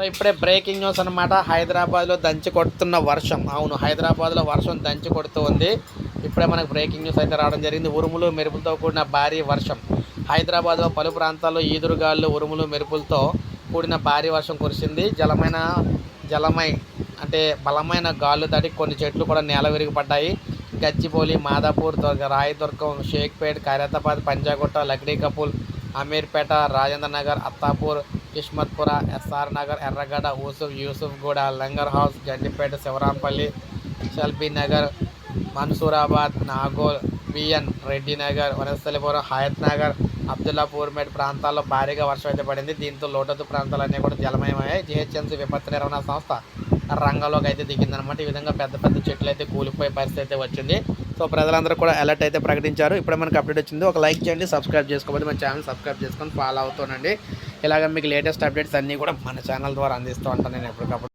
So ఇప్పుడే breaking news అనమాట హైదరాబాద్లో దంచి కొడుతున్న వర్షం. అవును హైదరాబాద్లో వర్షం దంచి కొడుతూ ఉంది. ఇప్పుడే మనకు బ్రేకింగ్ న్యూస్ అయితే రావడం జరిగింది. ఉరుములు మెరుపులతో కూడిన భారీ వర్షం. హైదరాబాద్లో పలు ప్రాంతాల్లో ఈదురుగాలు ఉరుములు మెరుపులతో కూడిన భారీ వర్షం కురిసింది. జలమైన జలమై అంటే బలమైన గాలు దాటి కొన్ని చెట్లు కూడా నేల విరిగిపడ్డాయి Gachibowli Madhapur Durga Rayadurgam Shaikpet Khairatabad Panjagutta Lakdi Kapul Ameerpet Rajendra Nagar Attapur కిష్మత్పుర SR Nagar Erragadda Yousuf Yousuf Guda Langar Houz Gandipet Shivarampally shall be Nagar Mansoorabad Nagole B N Reddy Nagar Vanasthalipuram Hayath Nagar Abdullapur Met ప్రాంతాల్లో భారీగా వర్షం అయితే పడింది. దీంతో లోటత్తు ప్రాంతాలన్నీ కూడా జలమయమయ్యాయి. జిహెచ్ఎంసీ విపత్తు నిర్వహణ సంస్థ రంగంలోకి అయితే దిగిందనమాట. ఈ విధంగా పెద్ద పెద్ద చెట్లు అయితే కూలిపోయే పరిస్థితి అయితే వచ్చింది. సో ప్రజలందరూ కూడా అలర్ట్ అయితే ప్రకటించారు. ఇప్పుడే మనకు అప్డేట్ వచ్చింది. ఒక లైక్ చేయండి సబ్స్క్రైబ్ చేసుకోకపోతే మన ఛానల్ సబ్స్క్రైబ్ చేసుకొని ఫాలో అవుతానండి. ఇలాగ మీకు లేటెస్ట్ అప్డేట్స్ అన్నీ కూడా మన ఛానల్ ద్వారా అందిస్తూ ఉంటాను నేను ఎప్పటికప్పుడు.